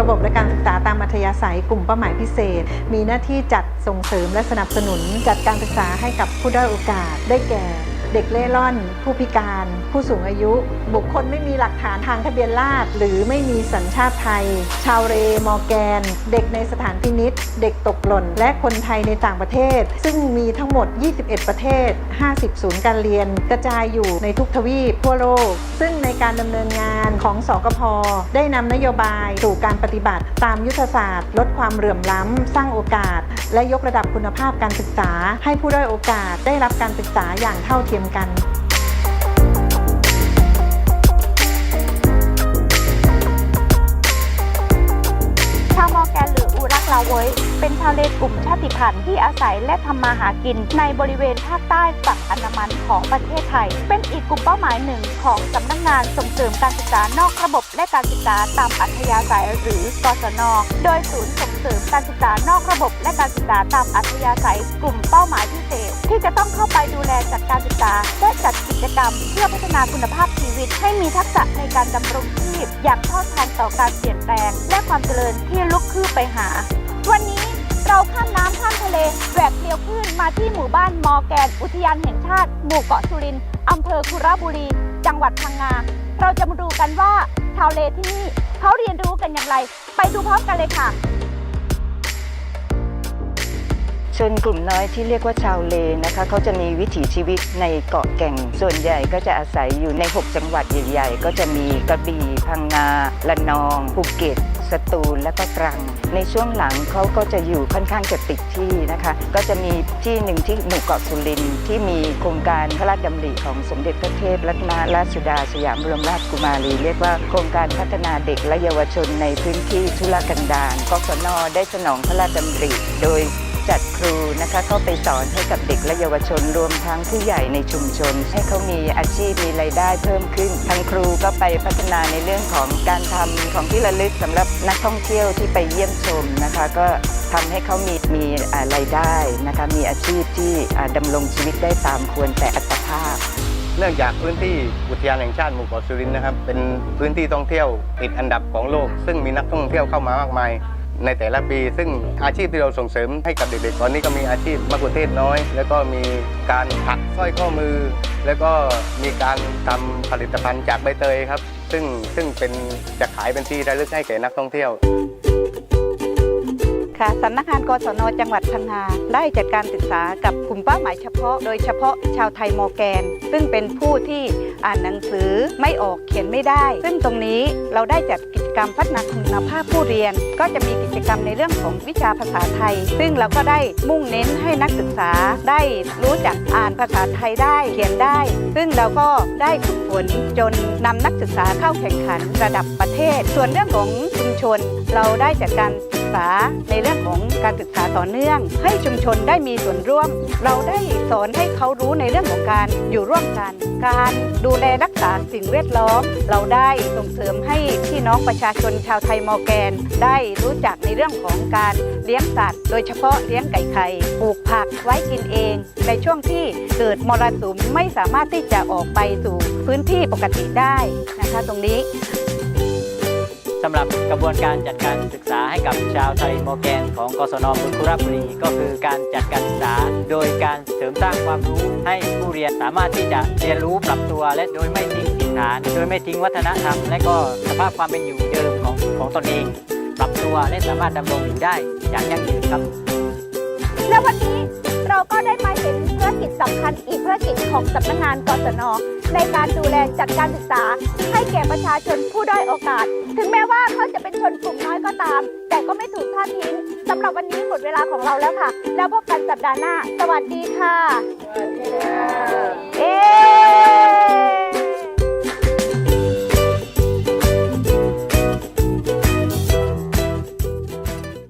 ระบบและการศึกษาตามอัธยาศัยกลุ่มเป้าหมายพิเศษ มีหน้าที่จัดส่งเสริมและสนับสนุนจัดการศึกษาให้กับผู้ด้อยโอกาสได้แก่ เด็กเล่ร่อน ผู้พิการ ผู้สูงอายุ บุคคลไม่มีหลักฐานทางทะเบียนราษฎรหรือไม่มีสัญชาติไทย ชาวเรมอร์แกน เด็กในสถานพินิษเด็กตกหล่น และคนไทยในต่างประเทศ ซึ่งมีทั้งหมด 21 ประเทศ 50 ศูนย์การเรียน กระจายอยู่ในทุกทวีปทั่วโลก ซึ่งในการดำเนินงานของสกพได้นำนโยบายสู่การปฏิบัติ ตามยุทธศาสตร์ ลดความเหลื่อมล้ำ สร้างโอกาส และยกระดับคุณภาพการศึกษา ให้ผู้ด้อยโอกาสได้รับการศึกษาอย่างเท่าเทียมกัน กลุ่มชาติพันธุ์ที่อาศัยและทำมาหากิน ในบริเวณภาคใต้ฝั่งอันดามันของประเทศไทย เป็นอีกกลุ่มเป้าหมายหนึ่งของสำนักงานส่งเสริมการศึกษานอกระบบและการศึกษาตามอัธยาศัยหรือ กศน โดยศูนย์ส่งเสริมการศึกษานอกระบบและการศึกษาตามอัธยาศัย กลุ่มเป้าหมายพิเศษ ที่จะต้องเข้าไปดูแลจัดการศึกษาและจัดกิจกรรม เพื่อพัฒนาคุณภาพชีวิต ให้มีทักษะในการดำรงชีพอย่างเท่าทันต่อการเปลี่ยนแปลง และความเจริญที่ลุกคืบไปหา วันนี้ เราข้ามน้ำข้ามทะเลแหวกเกลียวคลื่นมาที่หมู่บ้านมอแกน อุทยานแห่งชาติ หมู่เกาะสุรินทร์อำเภอคุระบุรี จังหวัดพังงา เราจะมาดูกันว่าชาวเลที่นี่เขาเรียนรู้กันอย่างไร ไปดูพร้อมกันเลยค่ะ ชนกลุ่มน้อยที่เรียกว่าชาวเลนะคะเขาจะมีวิถีชีวิตในเกาะแก่ง ส่วนใหญ่ก็จะอาศัยอยู่ใน 6 จังหวัดใหญ่ๆ ก็จะมีกระบี่พังงาละนองภูเก็ตสตูลและก็ตรัง ในช่วงหลังเขาก็จะอยู่ค่อนข้างจะติดที่นะคะ ก็จะมีที่หนึ่งที่หมู่เกาะสุรินทร์ที่มีโครงการพระราชดำริของสมเด็จพระเทพรัตนราชสุดาสยามบรมราชกุมารีเรียกว่าโครงการพัฒนาเด็กและเยาวชนในพื้นที่ทุรกันดารกศนได้สนองพระราชดำริโดย จัดครูนะคะเข้าไปสอนให้กับเด็กและเยาวชนรวมทั้งผู้ใหญ่ในชุมชน ให้เขามีอาชีพมีรายได้เพิ่มขึ้นทางครูก็ไปพัฒนาในเรื่องของการทำของที่ระลึกสำหรับนักท่องเที่ยวที่ไปเยี่ยมชมนะคะ ก็ทำให้เขามีมีอ่ารายได้นะคะมีอาชีพที่อ่าดำรงชีวิตได้ตามควรแต่อัตภาพเนื่องจากพื้นที่อุทยานแห่งชาติหมู่เกาะสุรินทร์นะครับ เป็นพื้นที่ท่องเที่ยวติดอันดับของโลก ซึ่งมีนักท่องเที่ยวเข้ามามากมาย ในแต่ละปี ซึ่งอาชีพที่เราส่งเสริมให้กับเด็กๆ ตอนนี้ก็มีอาชีพมะกุเทศน้อย แล้วก็มีการถักสร้อยข้อมือ แล้วก็มีการทำผลิตภัณฑ์จากใบเตยครับ ซึ่งซึ่งเป็นจะขายเป็นที่ระลึกให้แก่นักท่องเที่ยวค่ะสำนักงานกศนจังหวัดพังงาได้จัดการศึกษากับกลุ่มเป้าหมายเฉพาะ โดยเฉพาะชาวไทยมอแกน ซึ่งเป็นผู้ที่อ่านหนังสือไม่ออกเขียนไม่ได้ ซึ่งตรงนี้เราได้จัดกิจ กรรมพัฒนาคุณภาพผู้เรียน ก็จะมีกิจกรรมในเรื่องของวิชาภาษาไทย ซึ่งเราก็ได้มุ่งเน้นให้นักศึกษาได้รู้จักอ่านภาษาไทยได้เขียนได้ ซึ่งเราก็ได้ฝึกฝนจนนำนักศึกษาเข้าแข่งขันระดับประเทศ ส่วนเรื่องของชุมชน เราได้จัดการ ษาในเรื่องของการศึกษาต่อเนื่อง ให้ชุมชนได้มีส่วนร่วม เราได้สอนให้เขารู้ในเรื่องของการอยู่ร่วมกัน การดูแลรักษาสิ่งแวดล้อม เราได้ส่งเสริมให้พี่น้องประชาชนชาวไทยมอแกน ได้รู้จักในเรื่องของการเลี้ยงสัตว์ โดยเฉพาะเลี้ยงไก่ไข่ปลูกผักไว้กินเอง ในช่วงที่เกิดมรสุมไม่สามารถที่จะออกไปสู่พื้นที่ปกติได้นะคะ ตรงนี้ำหรับกระบวนการจัดการศึกษาให้กับชาวไทยมอแกนของกศนบุญคุระบุรีก็คือการจัดการศึกษา โดยการเสริมสร้างความรู้ให้ผู้เรียนสามารถที่จะเรียนรู้ปรับตัว และโดยไม่ทิ้งถิ่นฐาน โดยไม่ทิ้งวัฒนธรรม และก็สภาพความเป็นอยู่เดิมของของตนเอง ปรับตัวและสามารถดำรงอยู่ได้อย่างยั่งยืนครับและวันนี้เราก็ได้มาเห็นภารกิจสำคัญอีกภารกิจของสำนักงานกศน ในการดูแลจัดการศึกษา ให้แก่ประชาชนผู้ด้อยโอกาส ถึงแม้ว่าเขาจะเป็นชนกลุ่มน้อยก็ตาม แต่ก็ไม่ถูกทอดทิ้งสำหรับวันนี้หมดเวลาของเราแล้วค่ะ แล้วพบกันสัปดาห์หน้า สวัสดีค่ะ